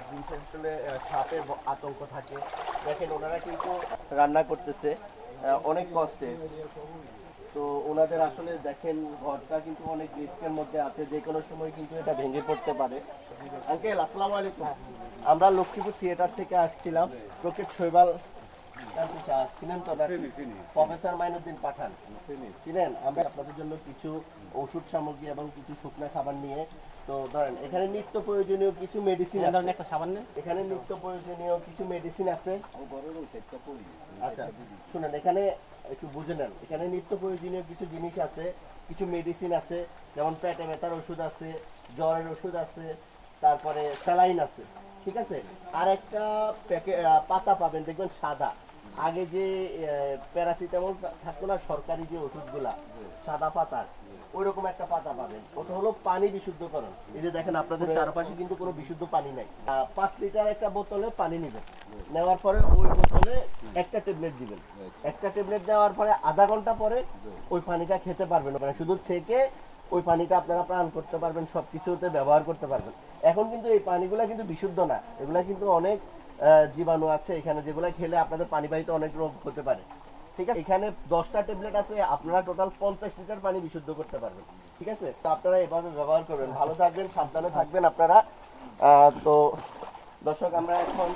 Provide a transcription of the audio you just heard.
আহ, সাপের আতঙ্ক থাকে। দেখেন ওনারা কিন্তু রান্না করতেছে অনেক কষ্টে। তো ওনাদের আসলে দেখেন ঘরটা কিন্তু অনেক রিস্কের মধ্যে আছে যে কোনো সময় কিন্তু এটা ভেঙে পড়তে পারে। আঙ্কেল আসসালামু আলাইকুম। আমরা লক্ষ্মীপুর থিয়েটার থেকে আসছিলাম। প্রকেট শৈবাল চিনেন তো প্রফেসর মাইনুদ্দিন পাঠান। চিনেন? আমরা আপনাদের জন্য কিছু ওষুধ সামগ্রী এবং কিছু শুকনো খাবার নিয়ে তো ধরেন এখানে নিত্য প্রয়োজনীয় কিছু মেডিসিন আছে। একটা সাবান নেন? এখানে নিত্য প্রয়োজনীয় কিছু মেডিসিন আছে। আচ্ছা শুনেন এখানে একটু বুঝে নেন। এখানে নিত্য প্রয়োজনীয় কিছু জিনিস আছে কিছু মেডিসিন আছে যেমন পেটে ব্যথার ওষুধ আছে জ্বরের ওষুধ আছে তারপরে স্যালাইন আছে ঠিক আছে? আর একটা প্যাকে পাতা পাবেন দেখবেন সাদা। আগে যে প্যারাসিটামল থাকতো না সরকারি যে ওষুধগুলা সাদা পাতার ওই রকম একটা ওটা হলো পানি বিশুদ্ধকরণ। এই যে দেখেন আপনাদের চারপাশে কিন্তু কোনো বিশুদ্ধ পানি নাই। পাঁচ লিটার একটা বোতলে পানি নেবেন। নেওয়ার পরে ওই বোতলে একটা ট্যাবলেট দিবেন। একটা ট্যাবলেট দেওয়ার পরে আধা ঘণ্টা পরে ওই পানিটা খেতে পারবেন। মানে শুধু ছেঁকে ওই পানিটা আপনারা পান করতে পারবেন সব কিছুতে ব্যবহার করতে পারবেন। এখন কিন্তু এই পানিগুলা কিন্তু বিশুদ্ধ না। এগুলা কিন্তু অনেক জীবাণু আছে এখানে যেগুলা খেলে আপনাদের পানিবাহিত অনেক রোগ হতে পারে। ঠিক আছে? এখানে দশটা ট্যাবলেট আছে, আপনারা টোটাল পঞ্চাশ লিটার পানি বিশুদ্ধ করতে পারবেন। ঠিক আছে? তো আপনারা এভাবে ব্যবহার করবেন। ভালো থাকবেন, সাবধানে থাকবেন আপনারা। তো দর্শক, আমরা এখন